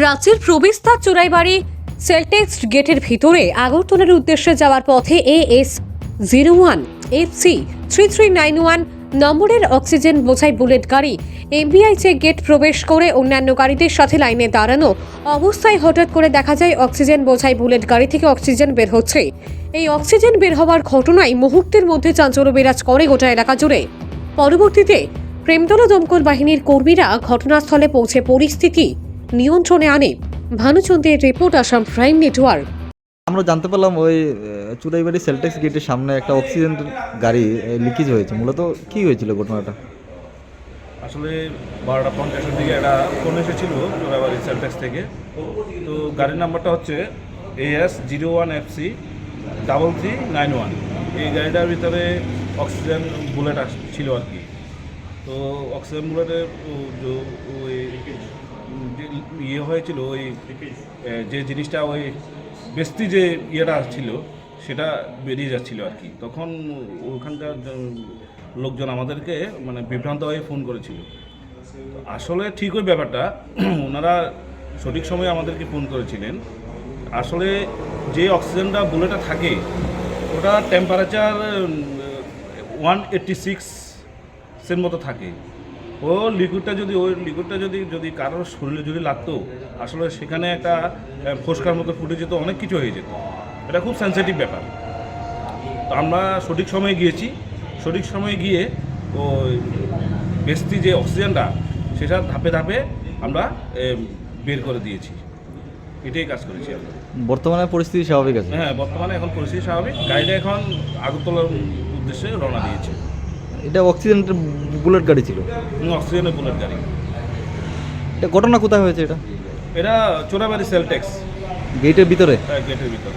রাজ্যের প্রবেশদ্বার চোরাইবাড়ি সেলটেক্স গেটের ভিতরে আগরতলার উদ্দেশ্যে যাওয়ার পথে A S zero one F C three three nine one নম্বরের অক্সিজেন বোঝাই বুলেট গাড়ি এমবিআই চেক গেট প্রবেশ করে অন্যান্য গাড়িদের সাথে লাইনে দাঁড়ানো অবস্থায় হঠাৎ করে দেখা যায় অক্সিজেন বোঝাই বুলেট গাড়ি থেকে অক্সিজেন বের হচ্ছে। এই অক্সিজেন বের হওয়ার ঘটনায় মুহূর্তের মধ্যে চাঞ্চল্য বিরাজ করে গোটা এলাকা জুড়ে। পরবর্তীতে প্রেমতলা দমকল বাহিনীর কর্মীরা ঘটনাস্থলে পৌঁছে পরিস্থিতি নিয়ন্ত্রণে আনে। ভানুচন্দ্রের রিপোর্ট আসাম প্রাইম নেটওয়ার্ক। আমরা জানতে পারলাম ওই আহ, চুরাইবাড়ি সেলটেক্স গেটের সামনে একটা অক্সিজেন গাড়ি লিকেজ হয়েছে। মূলত কি হয়েছিল ঘটনাটা? আসলে বারোটা পঞ্চাশের দিকে একটা ফোন এসেছিল চোরাবাড়ি সেলটেক্স থেকে। তো গাড়ির নাম্বারটা হচ্ছে AS zero one F C double three nine one এই গাড়িটার ভিতরে অক্সিজেন বুলেট আস- ছিল আর কি। তো অক্সিজেন বুলেটের যে- ইয়ে হয়েছিল ওই যে জিনিসটা ওই বেস্তি যে ইয়েটা ছিল সেটা বেরিয়ে যাচ্ছিল আর কি। তখন ওখানকার লোকজন আমাদেরকে মানে বিভ্রান্ত হয়ে ফোন করেছিল। আসলে ঠিক ওই ব্যাপারটা ওনারা সঠিক সময়ে আমাদেরকে ফোন করেছিলেন। আসলে যে অক্সিজেনটা বুলেটে থাকে ওটা টেম্পারেচার ওয়ান এইট্টি সিক্সের মতো থাকে। ও লিকুইডটা যদি ওই লিকুইডটা যদি যদি কারোর শরীরে যদি লাগতো আসলে সেখানে একটা ফোসকার মতো ফুটে যেত অনেক কিছু হয়ে যেত। এটা খুব সেন্সিটিভ ব্যাপার। তো আমরা সঠিক সময়ে গিয়েছি। সঠিক সময়ে গিয়ে ওই বেস্তি যে অক্সিজেনটা সেটা ধাপে ধাপে আমরা বের করে দিয়েছি। এটাই কাজ করেছি আমরা। বর্তমানে পরিস্থিতি স্বাভাবিক আছে? হ্যাঁ বর্তমানে এখন পরিস্থিতি স্বাভাবিক। গাড়িটা এখন আগরতলার উদ্দেশ্যে রওনা দিয়েছে। এটা অক্সিজেনের বুলেট গাড়ি ছিল। অক্সিজেনের বুলেট গাড়ি। এটা ঘটনা কোথায় হয়েছে এটা? এটা চোরাবাড়ি সেলটেক্স। গেটের ভিতরে? গেটের ভিতরে।